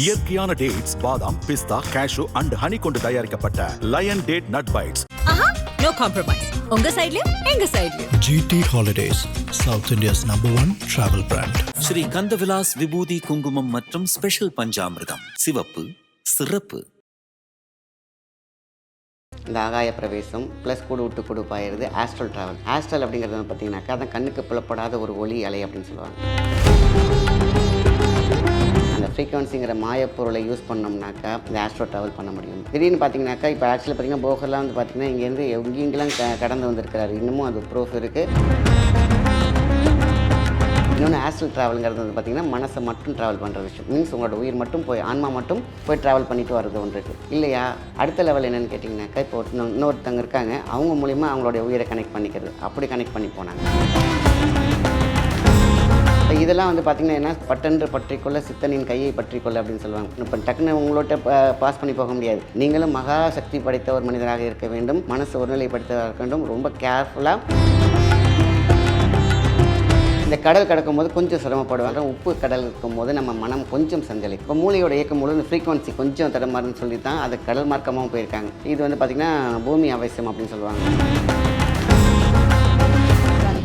இயற்கையான டேட்ஸ் பாதாம் பிஸ்தா cash and honey கொண்டு தயாரிக்கப்பட்ட லயன் டேட் நட் பைட்ஸ் ஆஹா நோ காம்ப்ரமைஸ் உங்க சைடுலயும் எங்க சைடுலயும் GT Holidays, South India's number one travel brand. Sri Kandavilas விபூதி குங்குமம் மற்றும் ஸ்பெஷல் பஞ்சாமிர்தம். சிவப்பு சிறப்பு. இந்த ஆகாய பிரவேசம் ப்ளஸ் கூடு விட்டு கூடு பாயிருது ஆஸ்ட்ரல் ட்ராவல் ஆஸ்ட்ரல் அப்படிங்கிறது வந்து பார்த்தீங்கன்னாக்கா அதான் கண்ணுக்கு புலப்படாத ஒரு ஒளி அலை அப்படின்னு சொல்லுவாங்க. ஃப்ரீக்வன்சிங்கிற மாயப்பொருளை யூஸ் பண்ணோம்னாக்கா இந்த ஆஸ்ட்ரோ ட்ராவல் பண்ண முடியும். திடீர்னு பார்த்தீங்கன்னாக்கா இப்போ ஆக்சுவலி பார்த்தீங்கன்னா போகர்லாம் வந்து பார்த்தீங்கன்னா இங்கேருந்து எங்கெங்கெல்லாம் க கடந்து வந்திருக்கிறாரு. இன்னமும் அது ப்ரூஃப் இருக்குது இன்னொன்று ஆஸ்ட்ரல் ட்ராவலுங்கிறது வந்து பார்த்தீங்கன்னா மனசை மட்டும் ட்ராவல் பண்ணுற விஷயம். மீன்ஸ் உங்களோட உயிர் மட்டும் போய் ஆன்மா மட்டும் போய் ட்ராவல் பண்ணிட்டு வர்றது ஒன்று இருக்குது இல்லையா? அடுத்த லெவல் என்னென்னு கேட்டிங்கனாக்கா இப்போ ஒருத்தங்க- இன்னொருத்தங்க இருக்காங்க. அவங்க மூலிமா அவங்களுடைய உயிரை கனெக்ட் பண்ணிக்கிறது. அப்படி கனெக்ட் பண்ணி போனாங்க. இதெல்லாம் வந்து பார்த்தீங்கன்னா என்ன? பட்டென்று பற்றிக்கொள்ள சித்தனின் கையை பற்றிக்கொள்ள அப்படின்னு சொல்லுவாங்க. இப்போ டக்குன்னு உங்களோட பாஸ் பண்ணி போக முடியாது. நீங்களும் மகா சக்தி படைத்த ஒரு மனிதராக இருக்க வேண்டும். மனசு ஒருநிலைப்படுத்ததாக இருக்க வேண்டும். ரொம்ப கேர்ஃபுல்லாக இந்த கடல் கடக்கும்போது கொஞ்சம் சிரமப்படுவாங்க. உப்பு கடல் இருக்கும்போது நம்ம மனம் கொஞ்சம் சஞ்சலி இப்போ மூளையோட இயக்கும் பொழுது இந்த ஃப்ரீக்வன்சி கொஞ்சம் தடமாறுன்னு சொல்லி தான் அது கடல் மார்க்கமாகவும் போயிருக்காங்க. இது வந்து பார்த்திங்கன்னா பூமி அவசியம் அப்படின்னு சொல்லுவாங்க.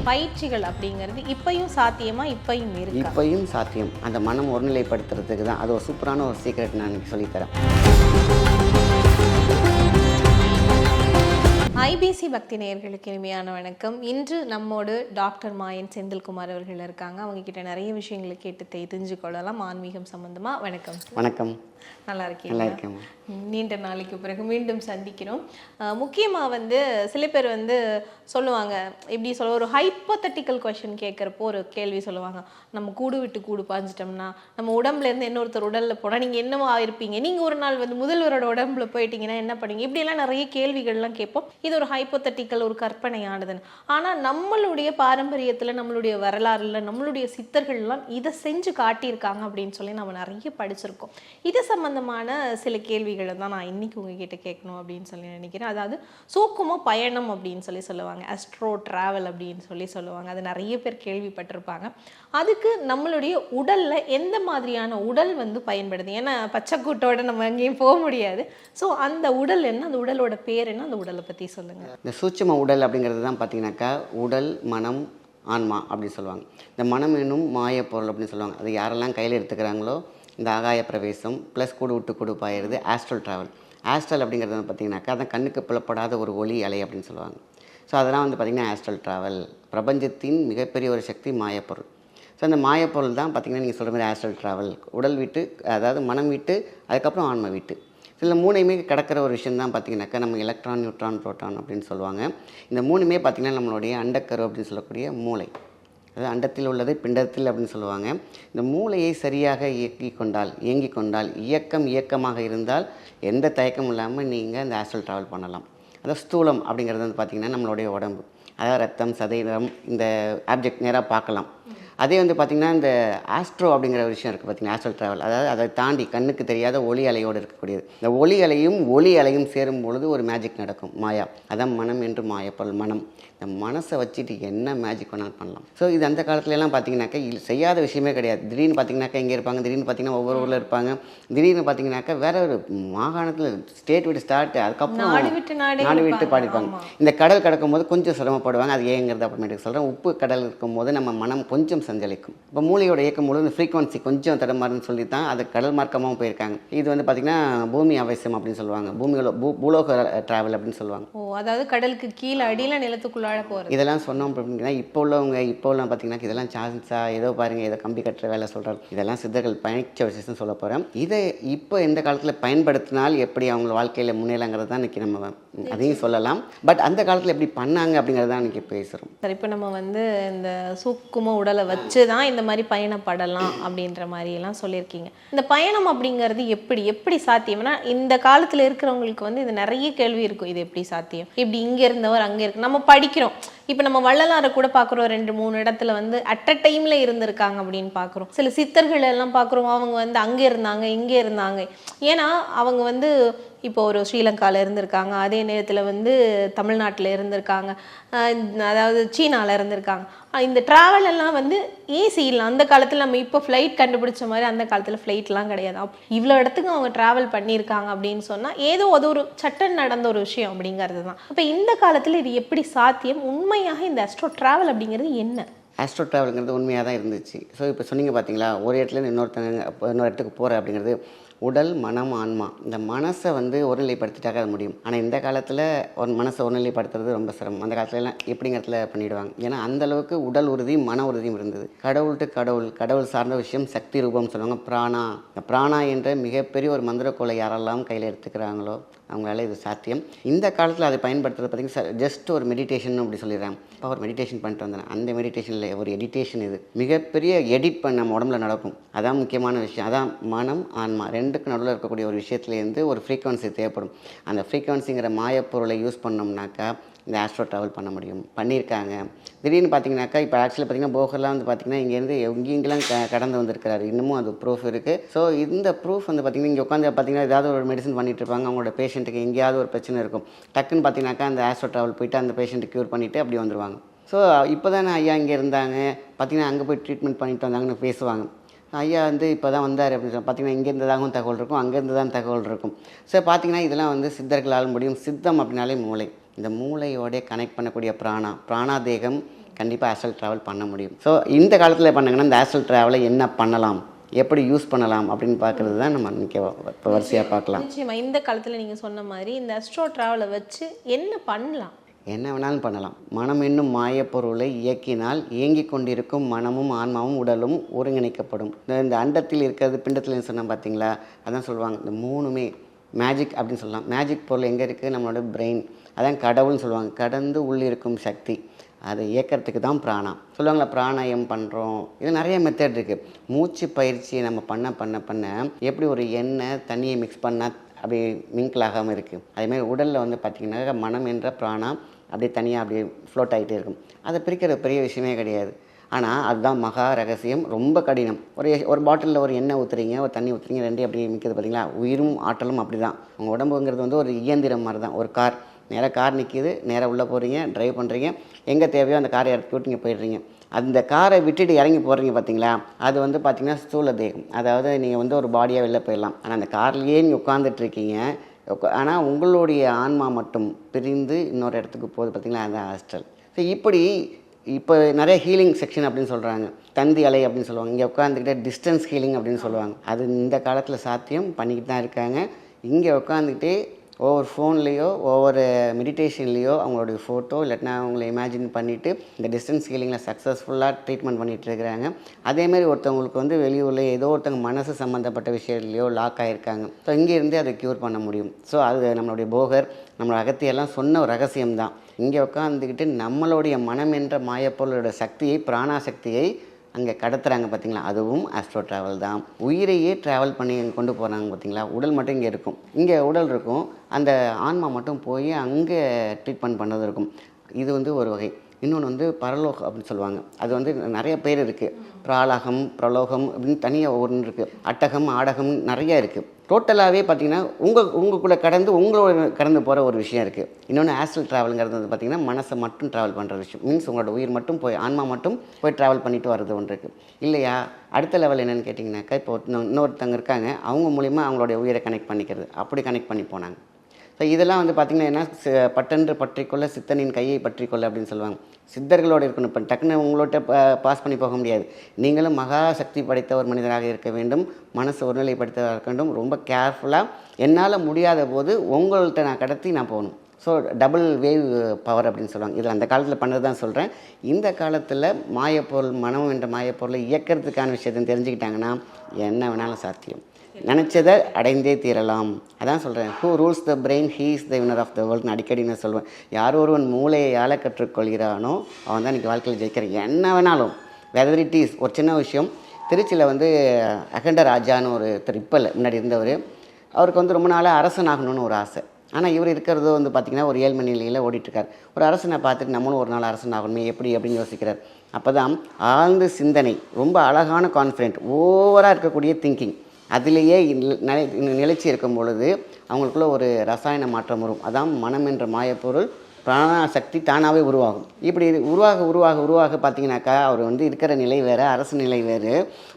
பயிற்சிகள் அப்படிங்கிறது இப்பையும் சாத்தியமா இப்பையும் இருக்கு? இப்பயும் சாத்தியம். அந்த மனம் ஒருநிலைப்படுத்துறதுக்கு தான். அது ஒரு சூப்பரான ஒரு சீக்ரெட் நான் இன்னைக்கு சொல்லித்தரேன். ஐபிசி பக்தி நேயர்களுக்கு இனிமையான வணக்கம். இன்று நம்மோடு டாக்டர் மாயன் செந்தில்குமார் அவர்கள் இருக்காங்க. அவங்க கிட்ட நிறைய விஷயங்களை கேட்டு தெரிஞ்சு கொள்ளலாம். ஆன்மீகம் சம்பந்தமா. வணக்கம். வணக்கம். நல்லா இருக்கீங்க இருக்கேன் நீண்ட நாளைக்கு பிறகு மீண்டும் சந்திக்கிறோம். அஹ் முக்கியமா வந்து சில பேர் வந்து சொல்லுவாங்க எப்படி சொல்ல ஒரு ஹைப்போத்தட்டிக்கல் கொஷின் கேட்குறப்போ ஒரு கேள்வி சொல்லுவாங்க. நம்ம கூடு விட்டு கூடு பாஞ்சிட்டோம்னா நம்ம உடம்புல இருந்து இன்னொருத்தர் உடல்ல போனா நீங்க என்னவா இருப்பீங்க? நீங்க ஒரு நாள் வந்து முதல்வரோட உடம்புல போயிட்டீங்கன்னா என்ன பண்ணுவீங்க? இப்படியெல்லாம் நிறைய கேள்விகள்லாம் கேட்போம். இது ஒரு ஹைப்போத்தட்டிக்கல் ஒரு கற்பனையானதுன்னு. ஆனால் நம்மளுடைய பாரம்பரியத்தில் நம்மளுடைய வரலாறுல நம்மளுடைய சித்தர்கள்லாம் இதை செஞ்சு காட்டியிருக்காங்க அப்படின்னு சொல்லி நம்ம நிறைய படிச்சிருக்கோம். இது சம்மந்தமான சில கேள்விகளை தான் நான் இன்னைக்கு உங்ககிட்ட கேட்கணும் அப்படின்னு சொல்லி நினைக்கிறேன். அதாவது சூக்குமோ பயணம் அப்படின்னு சொல்லி சொல்லுவாங்க. அஸ்ட்ரோ ட்ராவல் அப்படின்னு சொல்லி சொல்லுவாங்க. அது நிறைய பேர் கேள்விப்பட்டிருப்பாங்க. அதுக்கு நம்மளுடைய உடலில் எந்த மாதிரியான உடல் வந்து பயன்படுது? ஏன்னா பச்சைக்கூட்டோட நம்ம எங்கேயும் போக முடியாது. ஸோ அந்த உடல் என்ன? அந்த உடலோட பேர் என்ன? அந்த உடலை பற்றி சொல்லுங்கள் இந்த சூட்சம உடல் அப்படிங்கிறது தான் பார்த்தீங்கன்னாக்கா உடல் மனம் ஆன்மா அப்படின்னு சொல்லுவாங்க. இந்த மனம் என்னும் மாயப்பொருள் அப்படின்னு சொல்லுவாங்க. அது யாரெல்லாம் கையில் எடுத்துக்கிறாங்களோ இந்த ஆகாய பிரவேசம் ப்ளஸ் கூடு விட்டு கூடு பாயிருது ஆஸ்ட்ரல் ட்ராவல் ஆஸ்ட்ரல் அப்படிங்கிறது வந்து பார்த்தீங்கன்னாக்கா அதான் கண்ணுக்கு புலப்படாத ஒரு ஒளி அலை அப்படின்னு சொல்லுவாங்க. ஸோ அதெல்லாம் வந்து பார்த்திங்கன்னா ஆஸ்ட்ரல் ட்ராவல் பிரபஞ்சத்தின் மிகப்பெரிய ஒரு சக்தி மாயப்பொருள் ஸோ அந்த மாயப்பொருள் தான் பார்த்திங்கன்னா நீங்கள் சொல்கிற மாதிரி ஆஸ்ட்ரல் ட்ராவல் உடல் வீட்டு அதாவது மனம் வீட்டு அதுக்கப்புறம் ஆன்மை வீட்டு. இதில் மூணையுமே கிடக்கிற ஒரு விஷயம் தான் பார்த்தீங்கன்னாக்கா நம்ம எலக்ட்ரான் நியூட்ரான் புரோட்டான் அப்படின்னு சொல்லுவாங்க. இந்த மூணுமே பார்த்திங்கன்னா நம்மளுடைய அண்டக்கரு அப்படின்னு சொல்லக்கூடிய மூளை. அதாவது அண்டத்தில் உள்ளது பிண்டத்தில் அப்படின்னு சொல்லுவாங்க. இந்த மூளையை சரியாக இயக்கி கொண்டால் இயங்கி கொண்டால் இயக்கம் இயக்கமாக இருந்தால் எந்த தயக்கமும் இல்லாமல் நீங்கள் இந்த ஆஸ்ட்ரல் ட்ராவல் பண்ணலாம். அதாவது ஸ்தூலம் அப்படிங்கிறது வந்து பார்த்திங்கன்னா நம்மளுடைய உடம்பு. அதாவது ரத்தம் சதைரம் இந்த ஆப்ஜெக்ட் நேராக பார்க்கலாம். அதே வந்து பார்த்திங்கன்னா இந்த ஆஸ்ட்ரோ அப்படிங்கிற ஒரு விஷயம் இருக்குது பார்த்தீங்கன்னா ஆஸ்ட்ரல் ட்ராவல் அதாவது அதை தாண்டி கண்ணுக்கு தெரியாத ஒளி அலையோடு இருக்கக்கூடியது. இந்த ஒளி அலையும் ஒளி அலையும் சேரும் பொழுது ஒரு மேஜிக் நடக்கும் மாயா. அதான் மனம் என்று மாயப்பல் மனம். இந்த மனசை வச்சுட்டு என்ன மேஜிக் வேணாலும் பண்ணலாம். ஸோ இது அந்த காலத்துல எல்லாம் பார்த்தீங்கன்னாக்கா செய்யாத விஷயமே கிடையாது. திடீர்னு பார்த்தீங்கன்னாக்கா இங்கே இருப்பாங்க திடீர்னு பார்த்தீங்கன்னா ஒவ்வொரு ஊரில் இருப்பாங்க. திடீர்னு பார்த்தீங்கன்னாக்கா வேற ஒரு மாகாணத்தில் ஸ்டேட் விட்டு ஸ்டார்ட் அதுக்கப்புறம் நாடு விட்டு. பாடிப்பாங்க. இந்த கடல் கடக்கும்போது கொஞ்சம் சிரமப்படுவாங்க. அது ஏங்கிறது அப்புறமேட்டுக்கு சொல்கிறேன் உப்பு கடல் இருக்கும்போது நம்ம மனம் கொஞ்சம் சஞ்சலிக்கும். இப்போ மூளையோட இயக்கும் பொழுது இந்த ஃப்ரீக்வன்சி கொஞ்சம் தடமாறுன்னு சொல்லி தான் அது கடல் மார்க்கமாகவும் போயிருக்காங்க. இது வந்து பார்த்திங்கன்னா பூமி அவசியம் அப்படின்னு சொல்லுவாங்க. பூமியோட பூ பூலோக ட்ராவல் அப்படின்னு சொல்லுவாங்க. ஓ அதாவது கடலுக்கு கீழே அடியில நிலத்துக்குள்ளாழ போறது. இதெல்லாம் சொன்னோம் அப்படின்னா இப்போ உள்ளவங்க இப்போ உள்ள பார்த்தீங்கன்னா இதெல்லாம் சான்ஸா ஏதோ பாருங்க ஏதோ கம்பி கட்டுற வேலை சொல்கிறாரு இதெல்லாம் சித்தர்கள் பயணிச்ச விஷயம் சொல்ல போகிறேன் இதை இப்போ எந்த காலத்தில் பயன்படுத்தினால் எப்படி அவங்க வாழ்க்கையில் முன்னேறங்கிறது தான் இன்றைக்கி நம்ம அதையும் சொல்லலாம். பட் அந்த காலத்தில் எப்படி பண்ணாங்க அப்படிங்கிறது தான் இன்றைக்கி பேசுகிறோம் சரி இப்போ நம்ம வந்து இந்த சூக்கும உடலை வச்சு தான் இந்த மாதிரி பயணப்படலாம் அப்படின்ற மாதிரி எல்லாம் சொல்லியிருக்கீங்க. இந்த பயணம் அப்படிங்கிறது எப்படி எப்படி சாத்தியம்னா இந்த காலத்துல இருக்கிறவங்களுக்கு வந்து இது நிறைய கேள்வி இருக்கும். இது எப்படி சாத்தியம்? இப்படி இங்க இருந்தவர் அங்க இருக்கு. நம்ம படிக்கிறோம் இப்போ நம்ம வள்ளலாரை கூட பார்க்குறோம் ரெண்டு மூணு இடத்துல வந்து அட் அ டைமில் இருந்திருக்காங்க அப்படின்னு பார்க்குறோம் சில சித்தர்கள் எல்லாம் பார்க்குறோம் அவங்க வந்து அங்கே இருந்தாங்க இங்கே இருந்தாங்க. ஏன்னா அவங்க வந்து இப்போ ஒரு ஸ்ரீலங்காவில் இருந்திருக்காங்க அதே நேரத்தில் வந்து தமிழ்நாட்டில் இருந்திருக்காங்க அதாவது சீனாவில் இருந்திருக்காங்க. இந்த ட்ராவல் எல்லாம் வந்து ஈஸி இல்லை. அந்த காலத்தில் நம்ம இப்போ ஃப்ளைட் கண்டுபிடிச்ச மாதிரி அந்த காலத்தில் ஃப்ளைட்லாம் கிடையாது. இவ்வளோ இடத்துக்கு அவங்க ட்ராவல் பண்ணியிருக்காங்க அப்படின்னு சொன்னால் ஏதோ அது ஒரு சட்டம் நடந்த ஒரு விஷயம் அப்படிங்கிறது தான் இப்போ இந்த காலத்தில் இது எப்படி சாத்தியம்? உண்மையாக இந்த அஸ்ட்ரோ ட்ராவல் அப்படிங்கிறது என்ன? ஆஸ்ட்ரோ ட்ராவலுங்கிறது உண்மையாக தான் இருந்துச்சு. ஸோ இப்போ சொன்னீங்க பார்த்தீங்களா ஒரு இடத்துல இன்னொருத்தங்க இன்னொரு இடத்துக்கு போகிற அப்படிங்கிறது உடல் மனம் ஆன்மா. இந்த மனசை வந்து ஒருநிலைப்படுத்திட்டாக்க அது முடியும். ஆனால் இந்த காலத்தில் ஒரு மனசை ஒருநிலைப்படுத்துறது ரொம்ப சிரமம். அந்த காலத்துலலாம் எப்படிங்கிறதுல பண்ணிவிடுவாங்க ஏன்னா அந்த அளவுக்கு உடல் உறுதியும் மன உறுதியும் இருந்தது. கடவுள் டு கடவுள் கடவுள் சார்ந்த விஷயம் சக்தி ரூபம்னு சொல்லுவாங்க. பிராணா. பிராணா என்ற மிகப்பெரிய ஒரு மந்திரக்கோலை யாரெல்லாம் கையில் எடுத்துக்கிறாங்களோ அவங்களால இது சாத்தியம். இந்த காலத்தில் அதை பயன்படுத்துறது பார்த்தீங்கன்னா ஜஸ்ட் ஒரு மெடிடேஷன் அப்படி சொல்லிடுறாங்க. இப்போ ஒரு மெடிடேஷன் பண்ணிட்டு வந்தேன். அந்த மெடிடேஷனில் ஒரு எடிடேஷன் இது. மிகப்பெரிய எடிட் பண்ண நம்ம உடம்புல நடக்கும். அதான் முக்கியமான விஷயம். அதான் மனம் ஆன்மா ரெண்டுக்கு நடுவில் இருக்கக்கூடிய ஒரு விஷயத்துலேருந்து ஒரு ஃப்ரீக்குவன்சி தேவைப்படும். அந்த ஃப்ரீக்குவன்சிங்கிற மாயப்பொருளை யூஸ் பண்ணோம்னாக்கா இந்த ஆஸ்ட்ரோ ட்ராவல் பண்ண முடியும். பண்ணியிருக்காங்க. திடீர்னு பார்த்தீங்கன்னாக்கா இப்போ ஆக்சுவலி பார்த்தீங்கன்னா போகர்லாம் வந்து பார்த்தீங்கன்னா இங்கேருந்து எங்கெங்கெல்லாம் க கடந்து வந்திருக்கிறாரு. இன்னமும் அது ப்ரூஃப் இருக்குது ஸோ இந்த ப்ரூஃப் வந்து பார்த்தீங்கன்னா இங்கே உட்காந்து பார்த்தீங்கன்னா ஏதாவது ஒரு மெடிசன் பண்ணிகிட்டு இருப்பாங்க. அவங்களோட பேஷண்ட்டுக்கு எங்கேயாவது ஒரு பிரச்சனை இருக்கும். டக்குன்னு பார்த்தீங்கன்னாக்கா அந்த ஆஸ்ட்ரோ ட்ராவல் போயிட்டு அந்த பேஷண்ட்டு க்யூர் பண்ணிவிட்டு அப்படி வந்துடுவாங்க ஸோ இப்போ தானே ஐயா இங்கே இருந்தாங்க. பார்த்தீங்கன்னா அங்கே போய் ட்ரீட்மெண்ட் பண்ணிட்டு வந்தாங்கன்னு பேசுவாங்க. ஐயா வந்து இப்போ தான் வந்தார் அப்படின்னு சொல்லி பார்த்தீங்கன்னா இங்கேருந்து தாகவும் தகவல் இருக்கும். அங்கேருந்து தான் தகவல் இருக்கும். ஸோ பார்த்தீங்கன்னா இதெல்லாம் வந்து சித்தர்களால் முடியும். சித்தம் அப்படின்னாலே மூளை. இந்த மூளையோட கனெக்ட் பண்ணக்கூடிய பிராணா பிராணா தேகம் கண்டிப்பாக ஆஸ்ட்ரல் ட்ராவல் பண்ண முடியும். ஸோ இந்த காலத்தில் பண்ணாங்கன்னா இந்த ஆஸ்ட்ரல் ட்ராவலை என்ன பண்ணலாம் எப்படி யூஸ் பண்ணலாம் அப்படின்னு பார்க்குறது தான் நம்ம இன்றைக்கி இப்போ வரிசையாக பார்க்கலாம். நிச்சயமா இந்த காலத்தில் நீங்கள் சொன்ன மாதிரி இந்த அஸ்ட்ரோ ட்ராவலை வச்சு என்ன பண்ணலாம்? என்ன வேணாலும் பண்ணலாம். மனம் என்னும் மாயப்பொருளை இயக்கினால் இயங்கிக் கொண்டிருக்கும் மனமும் ஆன்மாவும் உடலும் ஒருங்கிணைக்கப்படும். இந்த அண்டத்தில் இருக்கிறது பிண்டத்தில் சொன்னேன் பார்த்தீங்களா அதான் சொல்லுவாங்க இந்த மூணுமே மேஜிக் அப்படின்னு சொல்லலாம். மேஜிக் பொருள் எங்கே இருக்குது நம்மளோட பிரெயின் அதான் கடவுள்னு சொல்லுவாங்க. கடந்து உள்ளிருக்கும் சக்தி. அதை இயக்கிறதுக்கு தான் பிராணம். சொல்லுவாங்களா பிராணாயம் பண்ணுறோம் இது நிறைய மெத்தட் இருக்குது மூச்சு பயிற்சியை நம்ம பண்ண பண்ண பண்ண எப்படி ஒரு எண்ணெய் தண்ணியை மிக்ஸ் பண்ணால் அப்படியே மிங்கிள் ஆகாமல் இருக்குது அதேமாதிரி உடலில் வந்து பார்த்திங்கன்னா மனம் என்ற பிராணம் அப்படியே தனியாக அப்படியே ஃப்ளோட் ஆகிட்டே இருக்கும். அதை பிரிக்கிற பெரிய விஷயமே கிடையாது. ஆனால் அதுதான் மகா ரகசியம். ரொம்ப கடினம். ஒரு ஒரு பாட்டிலில் ஒரு எண்ணெய் ஊற்றுறீங்க ஒரு தண்ணி ஊற்றுறீங்க ரெண்டே அப்படி நிற்கிறது பார்த்தீங்களா உயிரும் ஆற்றலும் அப்படி தான் உங்கள் உடம்புங்கிறது வந்து ஒரு இயந்திரம் மாதிரி தான் ஒரு கார். நேராக கார் நிற்கிது நேராக உள்ளே போகிறீங்க ட்ரைவ் பண்ணுறீங்க எங்கே தேவையோ அந்த காரை இறக்கி விட்டு நீங்கள் போயிடுறீங்க. அந்த காரை விட்டுட்டு இறங்கி போகிறீங்க பார்த்தீங்களா அது வந்து பார்த்திங்கன்னா ஸ்தூல தேகம். அதாவது நீங்கள் வந்து ஒரு பாடியாக வெளில போயிடலாம். ஆனால் அந்த கார்லேயே நீங்கள் உட்காந்துட்ருக்கீங்க ஆனால் உங்களுடைய ஆன்மா மட்டும் பிரிந்து இன்னொரு இடத்துக்கு போகுது பார்த்தீங்களா அது ஹாஸ்டல் ஸோ இப்படி இப்போ நிறைய ஹீலிங் செக்ஷன் அப்படின்னு சொல்கிறாங்க தந்தி அலை அப்படின்னு சொல்லுவாங்க. இங்கே உட்காந்துக்கிட்டே டிஸ்டன்ஸ் ஹீலிங் அப்படின்னு சொல்லுவாங்க. அது இந்த காலத்தில் சாத்தியம். பண்ணிக்கிட்டு தான் இருக்காங்க. இங்கே உட்காந்துக்கிட்டே ஒவ்வொரு ஃபோன்லேயோ ஒவ்வொரு மெடிடேஷன்லேயோ அவங்களுடைய ஃபோட்டோ இல்லாட்டினா அவங்கள இமேஜின் பண்ணிவிட்டு இந்த டிஸ்டன்ஸ் ஹீலிங்கில் சக்ஸஸ்ஃபுல்லாக ட்ரீட்மெண்ட் பண்ணிகிட்டு இருக்கிறாங்க. அதேமாதிரி ஒருத்தவங்களுக்கு வந்து வெளியூரில் ஏதோ ஒருத்தவங்க மனசு சம்மந்தப்பட்ட விஷயத்துலையோ லாக் ஆகிருக்காங்க ஸோ இங்கேருந்தே அதை க்யூர் பண்ண முடியும். ஸோ அது நம்மளுடைய போகர் நம்மளோட அகத்தியெல்லாம் சொன்ன ஒரு ரகசியம் தான் இங்கே உட்காந்துக்கிட்டு நம்மளுடைய மனம் என்ற மாயப்பொருளோட சக்தியை பிராணா சக்தியை அங்கே கடத்துறாங்க பார்த்தீங்களா? அதுவும் ஆஸ்ட்ரோ ட்ராவல் தான். உயிரையே ட்ராவல் பண்ணி அங்க கொண்டு போகிறாங்க பார்த்தீங்களா? உடல் மட்டும் இங்கே இருக்கும். இங்கே உடல் இருக்கும். அந்த ஆன்மா மட்டும் போய் அங்கே ட்ரீட்மெண்ட் பண்ணது இருக்கும். இது வந்து ஒரு வகை. இன்னொன்று வந்து பரலோகம் அப்படின்னு சொல்லுவாங்க. அது வந்து நிறைய பேர் இருக்குது பிராலகம் பிரலோகம் அப்படின்னு தனியாக ஒன்று இருக்குது அட்டகம் ஆடகம் நிறைய இருக்குது டோட்டலாகவே பார்த்தீங்கன்னா உங்கள் உங்களுக்குள்ளே கடந்து உங்களோட கடந்து போகிற ஒரு விஷயம் இருக்குது இன்னொன்று ஆஸ்ட்ரல் ட்ராவலுங்கிறது வந்து பார்த்தீங்கன்னா மனசை மட்டும் ட்ராவல் பண்ணுற விஷயம். மீன்ஸ் உங்களோட உயிர் மட்டும் போய் ஆன்மா மட்டும் போய் ட்ராவல் பண்ணிட்டு வர்றது ஒன்று இருக்குது இல்லையா? அடுத்த லெவல் என்னென்னு கேட்டிங்கனாக்கா இப்போ இன்னொ- இன்னொருத்தங்க இருக்காங்க அவங்க மூலிமா அவங்களுடைய உயிரை கனெக்ட் பண்ணிக்கிறது. அப்படி கனெக்ட் பண்ணி போனாங்க. ஸோ இதெல்லாம் வந்து பார்த்திங்கன்னா என்ன? சி- பட்டென்று பற்றிக்கொள்ள சித்தனின் கையை பற்றிக்கொள்ள அப்படின்னு சொல்லுவாங்க. சித்தர்களோடு இருக்கணும். இப்போ டக்குன்னு உங்களோட்ட பாஸ் பண்ணி போக முடியாது. நீங்களும் மகா சக்தி படைத்த ஒரு மனிதராக இருக்க வேண்டும். மனசு ஒருநிலைப்படுத்ததாக இருக்க வேண்டும் ரொம்ப கேர்ஃபுல்லாக என்னால் முடியாத போது உங்கள்கிட்ட நான் கடத்தி நான் போகணும். ஸோ டபுள் வேவ் பவர் அப்படின்னு சொல்லுவாங்க. இதில் அந்த காலத்தில் பண்ணது தான் சொல்கிறேன் இந்த காலத்தில் மாயப்பொருள் மனம் என்ற மாயப்பொருளை இயக்கிறதுக்கான விஷயத்தை தெரிஞ்சுக்கிட்டாங்கன்னா என்ன வேணாலும் சாத்தியம். நினச்சதை அடைந்தே தீரலாம். அதான் சொல்கிறேன் who rules the brain he is the winner of the வேர்ல்ட்னு அடிக்கடி நான் சொல்வேன். யார் ஒருவன் மூளையால் கற்றுக்கொள்கிறானோ அவன் தான் இன்றைக்கி வாழ்க்கையில் ஜெயிக்கிறேன் என்ன வேணாலும் வெதர் இட் இஸ் ஒரு சின்ன விஷயம் திருச்சியில் வந்து அகண்ட ராஜான்னு ஒரு இப்போ இல்லை முன்னாடி இருந்தவர் அவருக்கு வந்து ரொம்ப நாளாக அரசன் ஆகணும்னு ஒரு ஆசை. ஆனால் இவர் இருக்கிறதோ வந்து பார்த்திங்கன்னா ஒரு ஏழ்மை நிலையில் ஓடிட்டுருக்கார். ஒரு அரசனை பார்த்துட்டு நம்மளும் ஒரு நாள் அரசன் ஆகணுமே எப்படி அப்படின்னு யோசிக்கிறார். அப்போ தான் ஆழ்ந்த சிந்தனை ரொம்ப அழகான கான்ஃபிடென்ட் ஓவராக இருக்கக்கூடிய திங்கிங் அதிலேயே நிலை நிலைச்சி இருக்கும் பொழுது அவங்களுக்குள்ள ஒரு ரசாயன மாற்றம் வரும். அதான் மனம் என்ற மாயப்பொருள் பிராண சக்தி தானாகவே உருவாகும். இப்படி உருவாக உருவாக உருவாக பார்த்தீங்கன்னாக்கா அவர் வந்து இருக்கிற நிலை வேறு அரசு நிலை வேறு.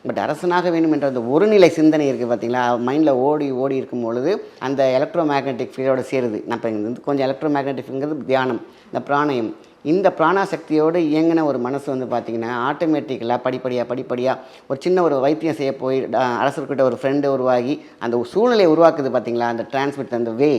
பட் அரசனாக வேண்டும் என்ற அந்த ஒரு நிலை சிந்தனை இருக்குது பார்த்தீங்களா? மைண்டில் ஓடி ஓடி இருக்கும் பொழுது அந்த எலக்ட்ரோ மேக்னெட்டிக் ஃபீல்டோட சேருது. நான் இப்போ வந்து கொஞ்சம் எலக்ட்ரோ மேக்னெட்டிக்ங்கிறது தியானம். இந்த பிராணயம் இந்த பிராணாசக்தியோடு இயங்கின ஒரு மனசு வந்து பார்த்திங்கன்னா ஆட்டோமேட்டிக்கலாக படிப்படியாக படிப்படியாக ஒரு சின்ன ஒரு வைத்தியம் செய்ய போய் அரசர்கிட்ட ஒரு ஃப்ரெண்டு உருவாகி அந்த சூழ்நிலையை உருவாக்குது பார்த்தீங்களா? அந்த டிரான்ஸ்மிட் அந்த வே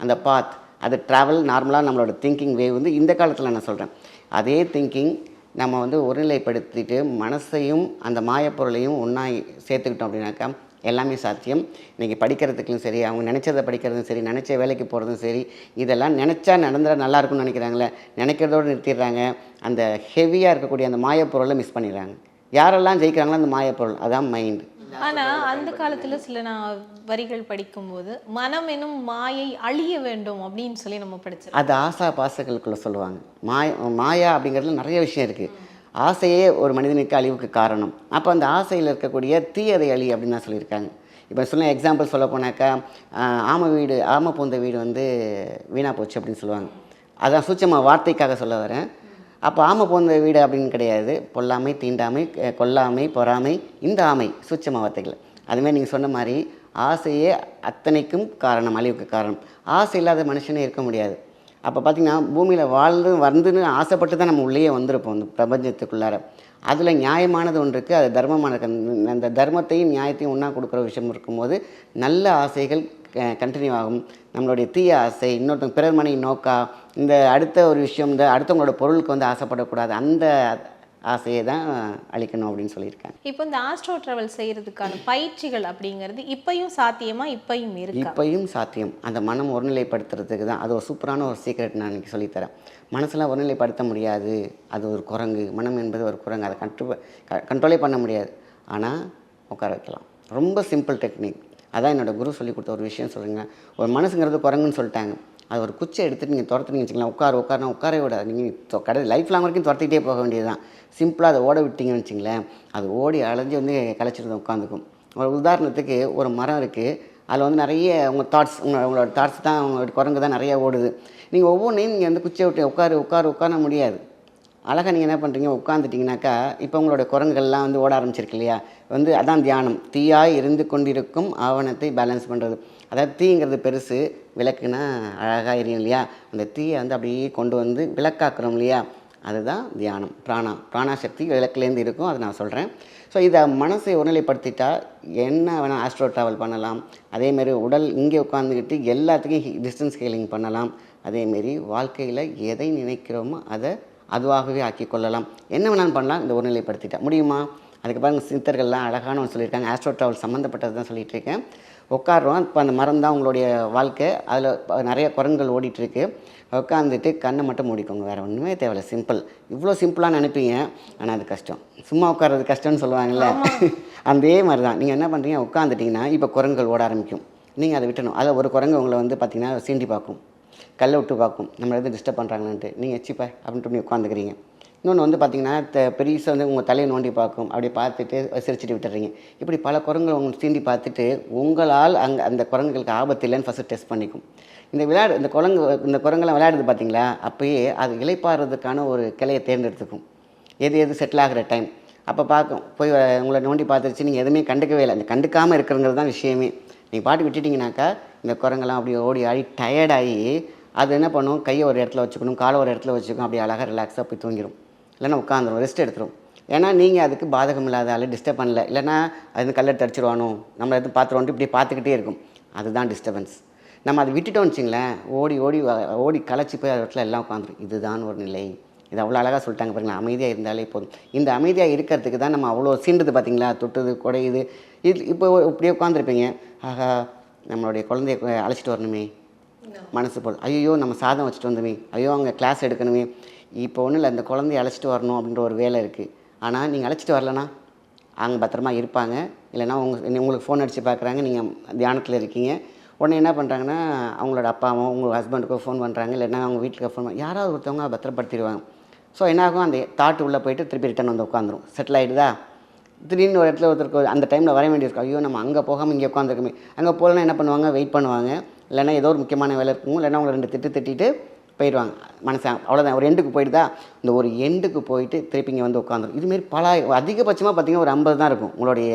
அந்த பாத் அது ட்ராவல் நார்மலாக நம்மளோட திங்கிங் வே வந்து இந்த காலத்தில் நான் சொல்கிறேன் அதே திங்கிங் நம்ம வந்து ஒருநிலைப்படுத்திட்டு மனசையும் அந்த மாயப்பொருளையும் ஒன்றா சேர்த்துக்கிட்டோம் அப்படின்னாக்கா எல்லாமே சாத்தியம். இன்றைக்கி படிக்கிறதுக்கும் சரி அவங்க நினச்சதை படிக்கிறதும் சரி நினச்ச வேலைக்கு போகிறதும் சரி இதெல்லாம் நினச்சா நடந்துட நல்லா இருக்கும்னு நினைக்கிறாங்களே நினைக்கிறதோடு நிறுத்திடுறாங்க. அந்த ஹெவியாக இருக்கக்கூடிய அந்த மாயப்பொருளை மிஸ் பண்ணிடுறாங்க. யாரெல்லாம் ஜெயிக்கிறாங்களோ அந்த மாயப்பொருள் அதான் மைண்ட் ஆனா அந்த காலத்துல சில நான் வரிகள் படிக்கும்போது மனம் எனும் மாயை அழிய வேண்டும் அப்படின்னு சொல்லி நம்ம படிச்சிருக்கோம். அது ஆசா பாசங்களுக்குள்ள சொல்லுவாங்க. மாய மாயா அப்படிங்கிறதுல நிறைய விஷயம் இருக்குது ஆசையே ஒரு மனிதனுக்கு அழிவுக்கு காரணம். அப்போ அந்த ஆசையில் இருக்கக்கூடிய தீயதை அழி அப்படின்னு தான் சொல்லியிருக்காங்க. இப்போ சொன்ன எக்ஸாம்பிள் சொல்ல போனாக்கா ஆமை வீடு ஆமை பூந்த வீடு வந்து வீணாக போச்சு அப்படின்னு சொல்லுவாங்க. அதான் சூட்சமாக வார்த்தைக்காக சொல்ல வரேன். அப்போ ஆமை போந்த வீடு அப்படின்னு கிடையாது. பொல்லாமை தீண்டாமை கொல்லாமை பொறாமை இந்த ஆமை சூட்சம வார்த்தைகள். அதுமாதிரி நீங்கள் சொன்ன மாதிரி ஆசையே அத்தனைக்கும் காரணம் அழிவுக்கு காரணம். ஆசை இல்லாத மனுஷனே இருக்க முடியாது. அப்போ பார்த்திங்கன்னா பூமியில் வாழ்ந்து வந்துன்னு ஆசைப்பட்டு தான் நம்ம உள்ளேயே வந்திருப்போம் இந்த பிரபஞ்சத்துக்குள்ளார. அதில் நியாயமானது ஒன்று இருக்குது அது தர்மமான அந்த தர்மத்தையும் நியாயத்தையும் ஒன்றா கொடுக்குற விஷயம் இருக்கும்போது நல்ல ஆசைகள் கண்டினியூ ஆகும். நம்மளுடைய தீய ஆசை இன்னொருத்தவங்க பிறர் மனை நோக்கா இந்த அடுத்த ஒரு விஷயம் இந்த அடுத்தவங்களோட பொருளுக்கு வந்து ஆசைப்படக்கூடாது. அந்த ஆசையை தான் அழிக்கணும் அப்படின்னு சொல்லியிருக்காங்க. இப்போ இந்த ஆஸ்ட்ரோ டிராவல் செய்யறதுக்கான பயிற்சிகள் அப்படிங்கிறது இப்பயும் சாத்தியமா இப்பயும் இருக்கா? இப்பயும் சாத்தியம். அந்த மனம் ஒருநிலைப்படுத்துறதுக்கு தான். அது ஒரு சூப்பரான ஒரு சீக்ரெட் நான் இன்னைக்கு சொல்லித்தரேன். மனசெல்லாம் ஒருநிலைப்படுத்த முடியாது. அது ஒரு குரங்கு. மனம் என்பது ஒரு குரங்கு. அதை கண்ட்ரோ கண்ட்ரோலே பண்ண முடியாது. ஆனால் உட்கார வைக்கலாம். ரொம்ப சிம்பிள் டெக்னிக் அதான் என்னோட குரு சொல்லி கொடுத்த ஒரு விஷயம் சொல்கிறீங்க ஒரு மனசுங்கிறது குரங்குன்னு சொல்லிட்டாங்க. அது ஒரு குச்சை எடுத்துட்டு நீங்கள் துரத்துனீங்க வச்சுக்கலாம் உட்கார உட்காரனா உட்காரவே விடாது. நீங்கள் கடை லைஃப் லாங் வரைக்கும் துரத்திக்கிட்டே போக வேண்டியது தான் சிம்பிளாக அதை ஓட விட்டிங்கன்னு வச்சுங்களேன் அது ஓடி அலைஞ்சு வந்து கலைச்சிட்டு உட்காந்துக்கும். ஒரு உதாரணத்துக்கு ஒரு மரம் இருக்குது அதில் வந்து நிறைய உங்கள் தாட்ஸ் உங்களோட உங்களோட தாட்ஸ் தான் உங்களோட குரங்கு தான் நிறைய ஓடுது. நீங்கள் ஒவ்வொன்றையும் நீங்கள் வந்து குச்சியை விட்டு உட்காரு உட்காரு உட்கார முடியாது. அழகாக நீங்கள் என்ன பண்ணுறீங்க உட்காந்துட்டிங்கனாக்கா இப்போ உங்களோட குரங்குகள்லாம் வந்து ஓட ஆரம்பிச்சிருக்கு இல்லையா? வந்து அதான் தியானம். தீயாய் இருந்து கொண்டிருக்கும் ஆவணத்தை பேலன்ஸ் பண்ணுறது அதாவது தீங்கிறது பெருசு விளக்குனா அழகாக எரியும் இல்லையா? அந்த தீயை வந்து அப்படியே கொண்டு வந்து விளக்காக்குறோம் இல்லையா? அதுதான் தியானம் பிராணா பிராணாசக்தி விளக்குலேருந்து இருக்கும் அதை நான் சொல்கிறேன் ஸோ இதை மனசை ஒருநிலைப்படுத்திட்டா என்ன வேணால் ஆஸ்ட்ரோ ட்ராவல் பண்ணலாம். அதேமாரி உடல் இங்கே உட்காந்துக்கிட்டு எல்லாத்துக்கும் டிஸ்டன்ஸ் ஹீலிங் பண்ணலாம். அதேமாரி வாழ்க்கையில் எதை நினைக்கிறோமோ அதை அதுவாகவே ஆக்கி கொள்ளலாம். என்ன வேணாலும் பண்ணலாம் இந்த ஒருநிலைப்படுத்திட்டா. முடியுமா? அதுக்கு சித்தர்கள்லாம் அழகான ஒன்று சொல்லியிருக்காங்க. ஆஸ்ட்ரோ ட்ராவல் சம்மந்தப்பட்டது தான் சொல்லிகிட்டு இருக்கேன். உட்காடுறோம் இப்போ அந்த மரம் தான் உங்களுடைய வாழ்க்கை. அதில் நிறைய குரங்குகள் ஓடிட்டு இருக்கு உட்காந்துட்டு கண்ணை மட்டும் மூடிக்கோங்க. வேறு ஒன்றுமே தேவையில்ல. சிம்பிள் இவ்வளோ சிம்பிளாக நினைப்பீங்க. ஆனால் அது கஷ்டம். சும்மா உட்கார்றது கஷ்டம்னு சொல்லுவாங்கல்ல. அதே மாதிரி தான் நீங்கள் என்ன பண்ணுறீங்க உட்காந்துட்டிங்கன்னா இப்போ குரங்குகள் ஓட ஆரம்பிக்கும். நீங்கள் அதை விட்டணும். அதில் ஒரு குரங்கு உங்களை வந்து பார்த்தீங்கன்னா சீண்டி பார்க்கும். கல்லை விட்டு பார்க்கும். நம்மளை எதுவும் டிஸ்டர்ப் பண்ணுறாங்கன்ட்டு நீங்கள் எச்சிப்பா அப்படின்ட்டு நீ உட்காந்துக்கிறீங்க இன்னொன்று வந்து பார்த்தீங்கன்னா த- பெருசா வந்து உங்கள் தலையை நோண்டி பார்க்கும். அப்படி பார்த்துட்டு சிரிச்சிட்டு விட்டுறீங்க. இப்படி பல குரங்குகள் உங்களுக்கு சீண்டி பார்த்துட்டு உங்களால் அங்கே அந்த குரங்குகளுக்கு ஆபத்து இல்லைன்னு ஃபஸ்ட்டு டெஸ்ட் பண்ணிக்கும். இந்த விளையாடு இந்த குரங்கு இந்த குரங்கெல்லாம் விளையாடுது பார்த்தீங்களா அப்போயே அது இலைப்பாடுறதுக்கான ஒரு கிளையை தேர்ந்தெடுத்துக்கும். எது எது செட்டில் ஆகிற டைம் அப்போ பார்க்கும். போய் உங்களை நோண்டி பார்த்துருச்சு. நீங்கள் எதுவுமே கண்டுக்கவே இல்லை. அந்த கண்டுக்காமல் இருக்கிறங்கிறது தான் விஷயமே. நீங்கள் பாட்டு விட்டுட்டிங்கனாக்கா இந்த குரங்கெல்லாம் அப்படி ஓடி ஆடி டயர்டாகி அது என்ன பண்ணும்? கையை ஒரு இடத்துல வச்சுக்கணும் காலை ஒரு இடத்துல வச்சுக்கணும். அப்படி அழகாக ரிலாக்ஸாக போய் தூங்கிடும் இல்லைன்னா உட்காந்துரும் ரெஸ்ட் எடுத்துரும். ஏன்னா நீங்கள் அதுக்கு பாதகம் இல்லாத ஆள் டிஸ்டர்ப் பண்ணல. இல்லைன்னா அது கல்லெடுத்து அடிச்சிருவானோ? நம்ம எதுவும் பார்த்துருவோன்ட்டு இப்படி பார்த்துக்கிட்டே இருக்கும். அதுதான் டிஸ்டர்பன்ஸ் நம்ம அதை விட்டுட்டோம்னு வச்சிங்களேன் ஓடி ஓடி ஓடி களைச்சி போய் அது இடத்துல எல்லாம் உட்காந்துரும். இதுதான் ஒரு நிலை. இது அவ்வளோ அழகாக சொல்லிட்டாங்க பாருங்களேன். அமைதியாக இருந்தாலே போதும். இந்த அமைதியாக இருக்கிறதுக்கு தான் நம்ம அவ்வளோ சீண்டுது பார்த்தீங்களா தொட்டுது குடையுது. இது இப்போ இப்படியே உட்காந்துருப்பீங்க. ஆஹா நம்மளுடைய குழந்தைய அழைச்சிட்டு வரணுமே. மனசு போல் ஐயோ நம்ம சாதம் வச்சுட்டு வந்தோமே. ஐயோ அவங்க கிளாஸ் எடுக்கணுமே. இப்போ ஒன்றும் இல்லை இந்த குழந்தைய அழைச்சிட்டு வரணும் அப்படின்ற ஒரு வேலை இருக்குது ஆனால் நீங்கள் அழைச்சிட்டு வரலனா அவங்க பத்திரமா இருப்பாங்க. இல்லைன்னா உங்கள் உங்களுக்கு ஃபோன் அடித்து பார்க்குறாங்க நீங்கள் தியானத்தில் இருக்கீங்க. உடனே என்ன பண்ணுறாங்கன்னா அவங்களோட அப்பாவோ உங்கள் ஹஸ்பண்டுக்கோ ஃபோன் பண்ணுறாங்க இல்லைன்னா அவங்க வீட்டுக்கு ஃபோன் பண்ண யாராவது ஒருத்தவங்க பத்திரப்படுத்திடுவாங்க. ஸோ என்ன ஆகும்? அந்த தாட்டு உள்ளே போயிட்டு திருப்பி ரிட்டர்ன் வந்து உட்காந்துரும். செட்டில் ஆகிடுதா திடீர்னு ஒரு இடத்துல ஒருத்தருக்கு அந்த டைமில் வர வேண்டியிருக்கும் ஐயோ நம்ம அங்கே போகாமல் இங்கே உட்காந்துருக்கோமே அங்கே போகலன்னா என்ன பண்ணுவாங்க? வெயிட் பண்ணுவாங்க. இல்லைன்னா ஏதோ ஒரு முக்கியமான வேலை இருக்கும். இல்லைன்னா அவங்கள ரெண்டு திட்டு திட்டிட்டு போயிடுவாங்க. மனசு அவ்வளோதான் ஒரு எண்டுக்கு போயிடுதா? இந்த ஒரு எண்டுக்கு போயிட்டு திருப்பி இங்கே வந்து உட்காந்துரும். இதுமாரி பல அதிகபட்சமாக பார்த்தீங்கன்னா ஒரு ஐம்பது தான் இருக்கும். உங்களுடைய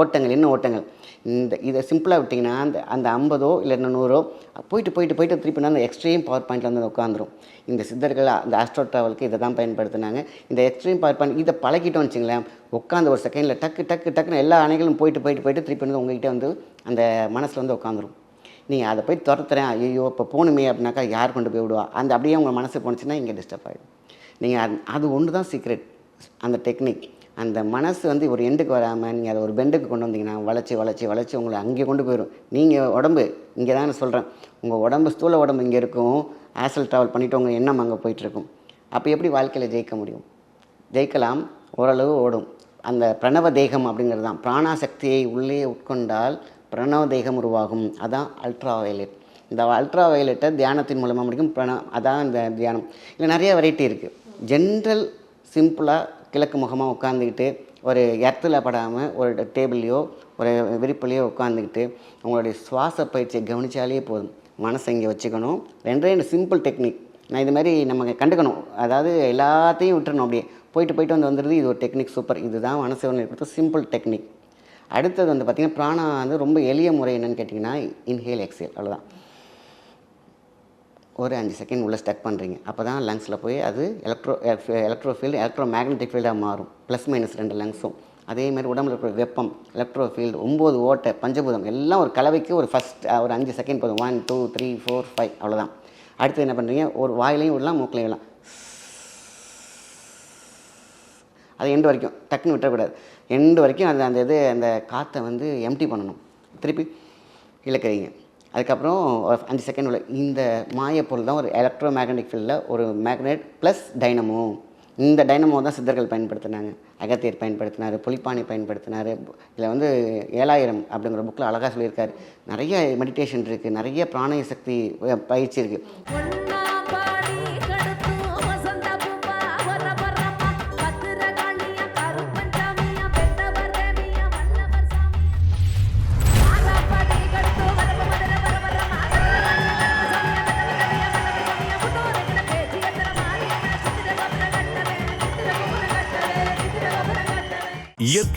ஓட்டங்கள் என்ன ஓட்டங்கள்? இந்த இதை சிம்பிளாக விட்டிங்கன்னா அந்த அந்த ஐம்பதோ இல்லைன்னா நூறோ போயிட்டு போயிட்டு போயிட்டு திருப்பி அந்த எக்ஸ்ட்ரீம் பவர் பாயிண்ட்டில் வந்து உட்காந்துரும். இந்த சித்தர்கள் அந்த ஆஸ்ட்ரோ ட்ராவலுக்கு இதை தான் பயன்படுத்தினாங்க. இந்த எக்ஸ்ட்ரீம் பவர் பாயிண்ட் இதை பழகிட்டோம்னு வச்சுங்களேன் உட்காந்து ஒரு செகண்டில் டக்கு டக்கு டக்குன்னு எல்லா அணைகளும் போயிட்டு போயிட்டு போயிட்டு திருப்பி வந்து உங்ககிட்ட வந்து அந்த மனசில் வந்து உட்காந்துரும். நீங்கள் அதை போய் துரத்துறேன் ஐயோ இப்போ போகணுமே அப்படின்னாக்கா யார் கொண்டு போய் விடுவா? அந்த அப்படியே உங்கள் மனசு போணுச்சுன்னா இங்கே டிஸ்டர்ப் ஆகிடும் நீங்கள் அது ஒன்று தான் சீக்ரெட் அந்த டெக்னிக் அந்த மனசு வந்து ஒரு எண்டுக்கு வராமல் நீங்கள் அதை ஒரு பெண்டுக்கு கொண்டு வந்தீங்கன்னா வளைச்சி வளைச்சி வளைச்சி உங்களை அங்கே கொண்டு போயிடும் நீங்கள் உடம்பு இங்கே தான் சொல்கிறேன் உங்கள் உடம்பு ஸ்தூல உடம்பு இங்கே இருக்கும். ஆசல் ட்ராவல் பண்ணிவிட்டு உங்கள் எண்ணம் அங்கே போயிட்டுருக்கும். அப்போ எப்படி வாழ்க்கையில் ஜெயிக்க முடியும்? ஜெயிக்கலாம். ஓரளவு ஓடும். அந்த பிரணவ தேகம் அப்படிங்கிறது தான் பிராணாசக்தியை உள்ளே உட்கொண்டால் பிரணவ தேகம் உருவாகும். அதான் அல்ட்ரா வயலட் இந்த அல்ட்ரா வயலட்டை தியானத்தின் மூலமாக முடிக்கும் பிரண அதான் இந்த தியானம். இல்லை நிறைய வெரைட்டி இருக்குது ஜென்ரல் சிம்பிளாக கிழக்கு முகமாக உட்காந்துக்கிட்டு ஒரு எர்த்தில் படாமல் ஒரு டேபிள்லையோ ஒரு விரிப்புலையோ உட்காந்துக்கிட்டு உங்களுடைய சுவாச பயிற்சியை கவனித்தாலே போதும். மனசை இங்கே வச்சுக்கணும். ரெண்டே ரெண்டு சிம்பிள் டெக்னிக் நான் இது மாதிரி நம்ம கண்டுக்கணும். அதாவது எல்லாத்தையும் விட்டுறணும் அப்படியே. போயிட்டு போயிட்டு வந்து வந்துடுது இது ஒரு டெக்னிக் சூப்பர் இதுதான் மனசு கொடுத்த சிம்பிள் டெக்னிக் அடுத்தது வந்து பார்த்திங்கன்னா பிராணா வந்து ரொம்ப எளிய முறை என்னென்னு கேட்டிங்கன்னா இன்ஹேல் எக்ஸேல் அவ்வளோதான் ஒரு அஞ்சு செகண்ட் உள்ளே ஸ்டக் பண்ணுறீங்க அப்போ தான் லங்ஸில் போய் அது electro electro field electro magnetic ஃபீல்டாக மாறும். ப்ளஸ் மைனஸ் ரெண்டு லங்ஸும் அதே மாதிரி உடம்புல இருக்கிற வெப்பம் எலக்ட்ரோ ஃபீல்டு ஒம்பது ஓட்டை பஞ்சபூதம் எல்லாம் ஒரு கலவைக்கு ஒரு ஃபஸ்ட் ஒரு அஞ்சு செகண்ட் போதும். One two three four five அவ்வளோதான் அடுத்து என்ன பண்ணுறீங்க ஒரு வாயிலையும் விடலாம் மூக்கிலையும் விடலாம். அது எண்டு வரைக்கும் டக்குன்னு விட்டுறக்கூடாது. எண்டு வரைக்கும் அந்த அந்த இது அந்த காற்றை வந்து எம்டி பண்ணணும். திருப்பி இழக்கிறீங்க. அதுக்கப்புறம் ஒரு அஞ்சு செகண்ட் உள்ள இந்த மாயப்பொருள் தான் ஒரு எலக்ட்ரோ மேக்னட்டிக் ஃபீல்டில் ஒரு மேக்னெட் ப்ளஸ் டைனமோ இந்த டைனமோ தான் சித்தர்கள் பயன்படுத்தினாங்க. அகத்தியர் பயன்படுத்தினார் புலிப்பாணி பயன்படுத்தினார். இதில் வந்து ஏழாயிரம் அப்படிங்கிற புக்கில் அழகாக சொல்லியிருக்காரு. நிறைய மெடிடேஷன் இருக்குது நிறைய பிராணய சக்தி பயிற்சி இருக்குது